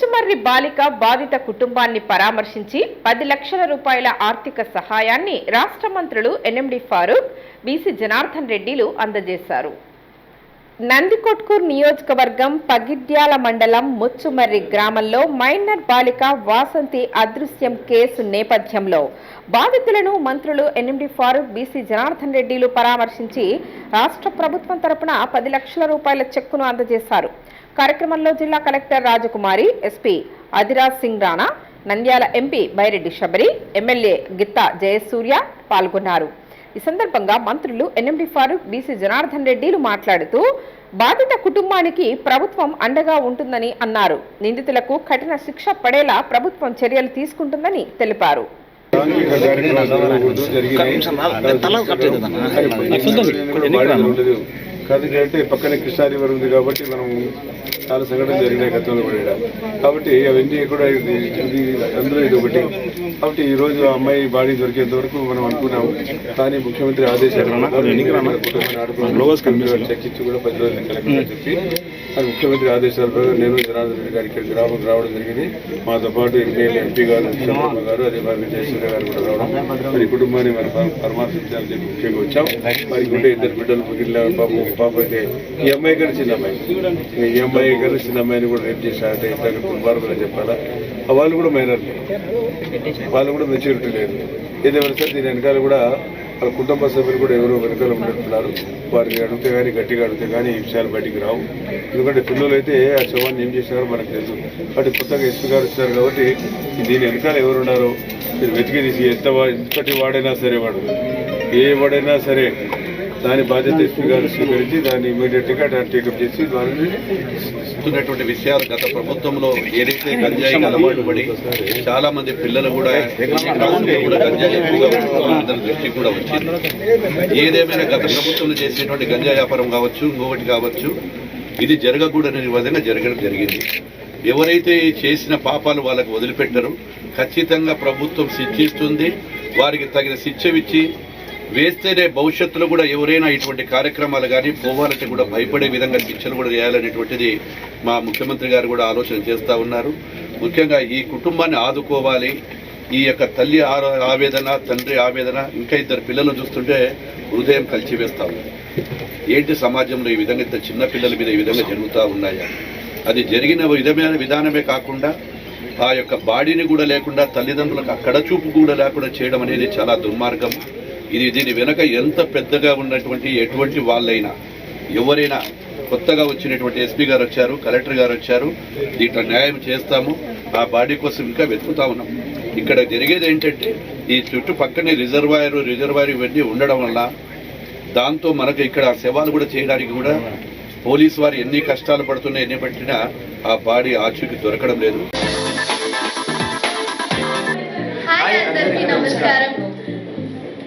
ముచ్చుమర్రి బాలిక బాధిత కుటుంబాన్ని పరామర్శించి పది లక్షల రూపాయల ఆర్థిక సహాయాన్ని రాష్ట్ర మంత్రులు ఎన్ఎండి ఫారూక్ బీసీ జనార్దన్ రెడ్డిలు అందజేశారు. నందికొట్కూర్ నియోజకవర్గం పగిడ్యాల మండలం ముచ్చుమర్రి గ్రామంలో మైనర్ బాలిక వాసంతి అదృశ్యం కేసు నేపథ్యంలో బాధితులను మంత్రులు ఎన్ఎండి ఫారూక్ బీసీ జనార్దన్ రెడ్డిలు పరామర్శించి రాష్ట్ర ప్రభుత్వం తరపున పది లక్షల రూపాయల చెక్కును అందజేశారు. కార్యక్రమంలో జిల్లా collector Rajakumari SP Adhiraj Singh Rana Nandyal MP Byreddy Shabari MLA Githa Jayasurya పాల్గొన్నారు ఈ సందర్భంగా మంత్రులు ఎన్ఎండి ఫారూక్ బీసీ జనార్దన్ రెడ్డిలు మాట్లాడుతూ బాధిత కుటుంబానికి ప్రభుత్వం అండగా ఉంటుందని అన్నారు నిందితులకు కఠిన శిక్ష పడేలా ప్రభుత్వం చర్యలు తీసుకుంటుందని తెలిపారు ఇక్కడ. కాదు అంటే పక్కనే కృష్ణా రివర్ ఉంది కాబట్టి మనం చాలా సంఘటనలు జరిగినాయి గతంలో కూడా. కాబట్టి అవన్నీ కూడా ఇది ఇది అందులో ఇది ఒకటి. కాబట్టి ఈ రోజు ఆ అమ్మాయి బాడీ దొరికేంత వరకు మనం అనుకున్నాం కానీ ముఖ్యమంత్రి ఆదేశాలు చర్చించి కూడా పది రోజులు కలెక్టర్ చెప్పి అది ముఖ్యమంత్రి ఆదేశాల ప్రకారం నేను జనార్దన్ రెడ్డి గారి ఇక్కడికి రావడం రావడం జరిగింది. మాతో పాటు ఎంపీ ఎంపీ గారు చంద్రబాబు గారు అదే మరి జయసూర్య గారు కూడా రావడం. మరి కుటుంబాన్ని మరి పర- పరామర్శించాలని చెప్పి ముఖ్యంగా వచ్చాం. ఉండే ఇద్దరు బిడ్డలు మిగిలిన పాప పాపకి ఈ అమ్మాయి కానీ చిన్న అమ్మాయి ఈ అమ్మాయి కానీ చిన్న అమ్మాయిని కూడా రేపు చేశారంటే ఇద్దరు దుర్మార్గులు చెప్పాలా? ఆ వాళ్ళు కూడా మైనర్లే. వాళ్ళు కూడా మెచ్యూరిటీ లేదు. ఏదేమైనా సరే దీని వెనకాల కూడా వాళ్ళ కుటుంబ సభ్యులు కూడా ఎవరో వెనకాల ఉన్నట్టున్నారు వారిని అడిగితే కానీ గట్టిగా అడిగితే కానీ ఈ విషయాలు బయటికి రావు. ఎందుకంటే పిల్లలు అయితే ఆ శవాన్ని ఏం చేశారో మనకు తెలుసు. కాబట్టి కొత్తగా ఎస్పీ గారు వచ్చారు కాబట్టి దీని వెనకాల ఎవరున్నారో మీరు వెతికి తీసి ఎంత ఎంతటి వాడైనా సరే వాడు. ఏ వాడైనా సరే దాని బాధ్యత ఎస్పీ గారు స్వీకరించి దాన్ని ఇమీడియట్గా టేకప్ చేసి దానిని ఇస్తున్నటువంటి విషయాలు గత ప్రభుత్వంలో ఏదైతే గంజాయికి అలవాటు పడి చాలా మంది పిల్లలు కూడా కూడా గంజాయి దృష్టి కూడా వచ్చింది. ఏదేమైనా గత ప్రభుత్వంలో చేసేటువంటి గంజా వ్యాపారం కావచ్చు ఇంకొకటి కావచ్చు ఇది జరగకూడని విధంగా జరగడం జరిగింది. ఎవరైతే చేసిన పాపాలు వాళ్ళకు వదిలిపెట్టరు ఖచ్చితంగా ప్రభుత్వం శిక్షిస్తుంది వారికి తగిన శిక్ష ఇచ్చి వేస్తేనే భవిష్యత్తులో కూడా ఎవరైనా ఇటువంటి కార్యక్రమాలు కానీ పోవాలంటే కూడా భయపడే విధంగా శిక్షలు కూడా చేయాలనేటువంటిది మా ముఖ్యమంత్రి గారు కూడా ఆలోచన చేస్తూ ఉన్నారు. ముఖ్యంగా ఈ కుటుంబాన్ని ఆదుకోవాలి. ఈ యొక్క తల్లి ఆవేదన తండ్రి ఆవేదన ఇంకా ఇద్దరు పిల్లలు చూస్తుంటే హృదయం కలిచివేస్తా ఉంది. ఏంటి సమాజంలో ఈ విధంగా ఇంత చిన్న పిల్లల మీద ఈ విధంగా జరుగుతూ ఉన్నాయా? అది జరిగిన విధమైన విధానమే కాకుండా ఆ యొక్క బాడీని కూడా లేకుండా తల్లిదండ్రులకు అక్కడ చూపు కూడా లేకుండా చేయడం అనేది చాలా దుర్మార్గం. ఇది దీని వెనుక ఎంత పెద్దగా ఉన్నటువంటి ఎటువంటి వాళ్ళైనా ఎవరైనా కొత్తగా వచ్చినటువంటి ఎస్పీ గారు వచ్చారు కలెక్టర్ గారు వచ్చారు దీంట్లో న్యాయం చేస్తాము ఆ బాడీ కోసం ఇంకా వెతుకుతా ఉన్నాం. ఇక్కడ జరిగేది ఏంటంటే ఈ చుట్టుపక్కనే రిజర్వాయర్ రిజర్వాయర్ ఇవన్నీ ఉండడం వల్ల దాంతో మనకు ఇక్కడ శవాలు కూడా చేయడానికి కూడా పోలీసు వారు ఎన్ని కష్టాలు పడుతున్నా ఎన్ని పట్టినా ఆ బాడీ ఆచూకి దొరకడం లేదు. నమస్కారం.